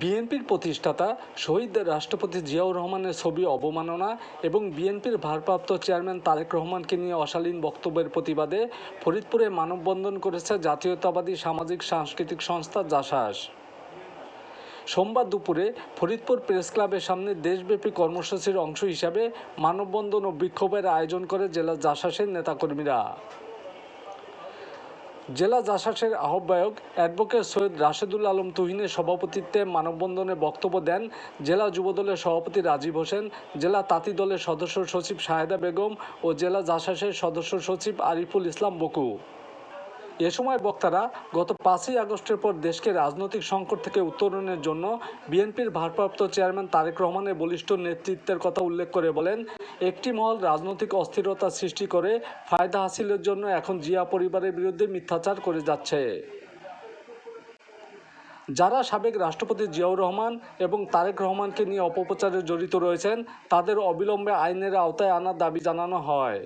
বিএনপির প্রতিষ্ঠাতা শহীদ রাষ্ট্রপতি জিয়াউর রহমানের ছবি অবমাননা এবং বিএনপির ভারপ্রাপ্ত চেয়ারম্যান তারেক রহমানকে নিয়ে অশালীন বক্তব্যের প্রতিবাদে ফরিদপুরে মানববন্ধন করেছে জাতীয়তাবাদী সামাজিক সাংস্কৃতিক সংস্থা জাসাস। সোমবার দুপুরে ফরিদপুর প্রেস ক্লাবের সামনে দেশব্যাপী কর্মসূচির অংশ হিসাবে মানববন্ধন ও বিক্ষোভের আয়োজন করে জেলা জাসাসের নেতাকর্মীরা। জেলা জাসাসের আহ্বায়ক অ্যাডভোকেট সৈয়দ রাশেদুল আলম তুহিনের সভাপতিত্বে মানববন্ধনে বক্তব্য দেন জেলা যুবদলের সভাপতি রাজীব হোসেন, জেলা তাঁতি দলের সদস্য সচিব শাহেদা বেগম ও জেলা জাসাসের সদস্য সচিব আরিফুল ইসলাম বকু। এ সময় বক্তারা গত পাঁচই আগস্টের পর দেশকে রাজনৈতিক সংকট থেকে উত্তরণের জন্য বিএনপির ভারপ্রাপ্ত চেয়ারম্যান তারেক রহমানের বলিষ্ঠ নেতৃত্বের কথা উল্লেখ করে বলেন, একটি মহল রাজনৈতিক অস্থিরতা সৃষ্টি করে ফায়দা হাসিলের জন্য এখন জিয়া পরিবারের বিরুদ্ধে মিথ্যাচার করে যাচ্ছে। যারা সাবেক রাষ্ট্রপতি জিয়াউর রহমান এবং তারেক রহমানকে নিয়ে অপপ্রচারে জড়িত রয়েছেন, তাদের অবিলম্বে আইনের আওতায় আনার দাবি জানানো হয়।